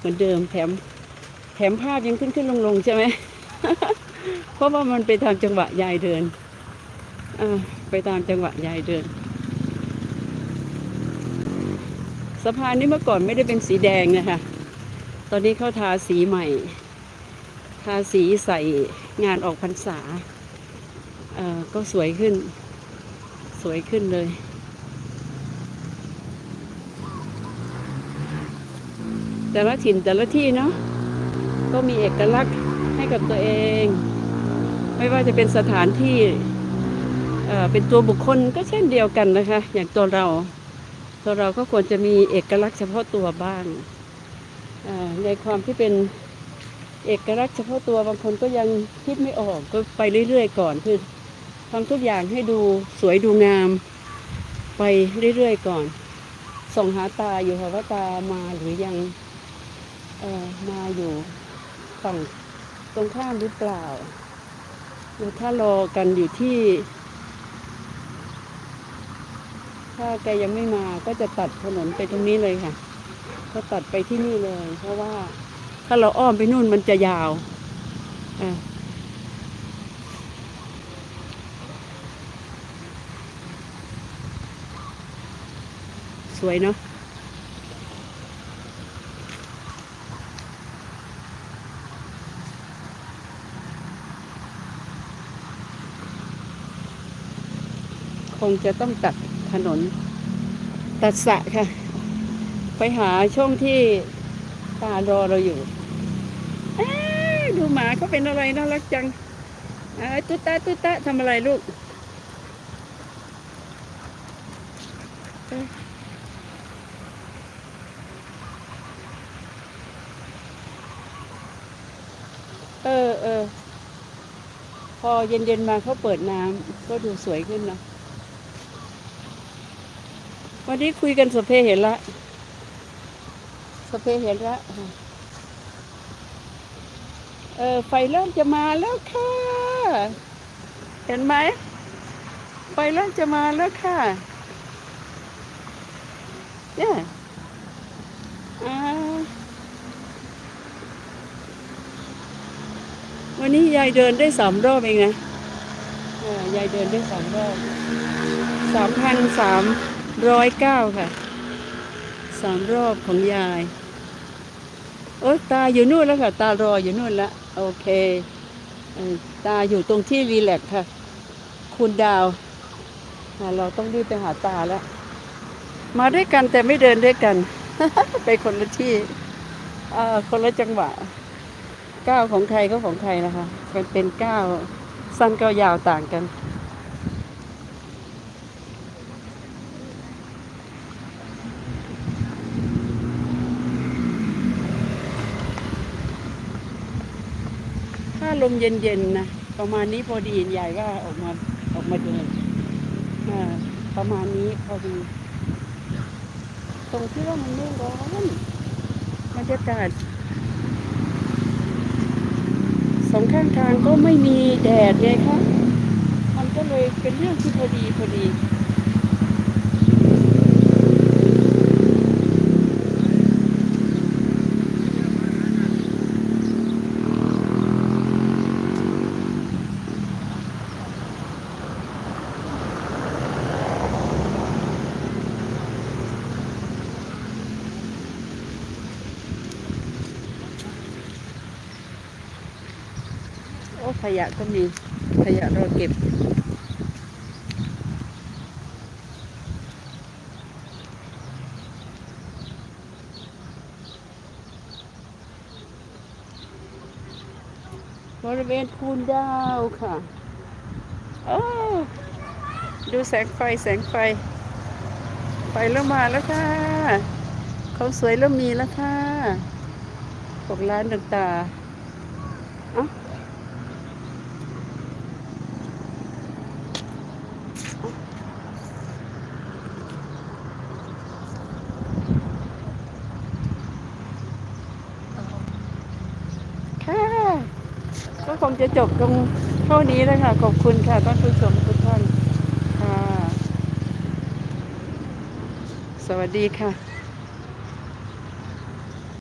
เหมือนเดิมแถมแถมภาพยังขึ้นขึ้นลงลงใช่ไหม เพราะว่ามันไปตามจังหวะยายเดินอไปตามจังหวะยายเดิน สะพานนี้เมื่อก่อนไม่ได้เป็นสีแดงนะคะ ตอนนี้เขาทาสีใหม่ ทาสีใส่งานออกพรรษา ก็สวยขึ้น สวยขึ้นเลย แต่ละถิ่นแต่ละที่เนาะก็มีเอกลักษณ์ให้กับตัวเอง ไม่ว่าจะเป็นสถานที่เเป็นตัวบุคคลก็เช่นเดียวกันนะคะ อย่างตัวเรา ตัวเราก็ควรจะมีเอกลักษณ์เฉพาะตัวบ้างในความที่เป็นเอกลักษณ์เฉพาะตัวบางคนก็ยังคิดไม่ออกก็ไปเรื่อย ๆ ก่อนคือทำทุกอย่างให้ดูสวยดูงาม ไปเรื่อย ๆ ก่อน ส่องหาตาอยู่ค่ะว่าตามาหรือยัง เออมาอยู่ฝั่งตรงข้ามหรือเปล่าหรือถ้ารอกันอยู่ที่ ถ้าแกยังไม่มาก็จะตัดถนนไปตรงนี้เลยค่ะ ก็ตัดไปที่นี่เลย เพราะว่าถ้าเราอ้อมไปนู่นมันจะยาวอะสวยเนาะ คงจะต้องตัดถนน ตัดสะค่ะ ไปหาช่วงที่ตารอเราอยู่ดูหมาเขาเป็นอะไรน่ารักจังตุ๊ตะตุ๊ตะทำอะไรลูกเอ๊ะเออเออพอเย็นๆมาเขาเปิดน้ำก็ดูสวยขึ้นเนาะ วันนี้คุยกันสเพเห็นละสเพเห็นละเออไฟเริ่มจะมาแล้วค่ะ เห็นไหมไฟเริ่มจะมาแล้วค่ะเนี่ยวันนี้ยายเดินได้สามรอบเองนะยายเดินได้สามรอบสามพันสาม ร้อยเก้าค่ะสามรอบของยาย โอ๊ยตาอยู่นู่นแล้วค่ะ ตารออยู่นู่นแล้วโอเค ตาอยู่ตรงที่รีแลกค่ะ คุณดาว เราต้องรีบไปหาตาแล้ว มาด้วยกันแต่ไม่เดินด้วยกัน ไปคนละที่คนละจังหวะก้าวของใครก็ของใครนะคะมันเป็นก้าวสั้นก็ยาวต่างกัน ลมเย็นๆนะประมาณนี้พอดีใหญ่ว่าออกมาออกมาเดินประมาณนี้พอดีตรงที่ว่ามันไม่ร้อนบรรยากาศสองข้างทางก็ไม่มีแดดไงคะมันก็เลยเป็นเรื่องที่พอดีพอดี โอ้ขยะก็มีขยะเราเก็บ บริเวณคูนดาวค่ะ โอ้ ดูแสงไฟแสงไฟ ไฟเริ่มมาแล้วค่ะ เขาสวยเริ่มมีแล้วค่ะพวกร้านต่างๆเอ้า ค่ะ ก็ คงจะจบตรงเท่านี้แล้วค่ะขอบคุณค่ะท่านผู้ชมทุกท่านค่ะ สวัสดีค่ะ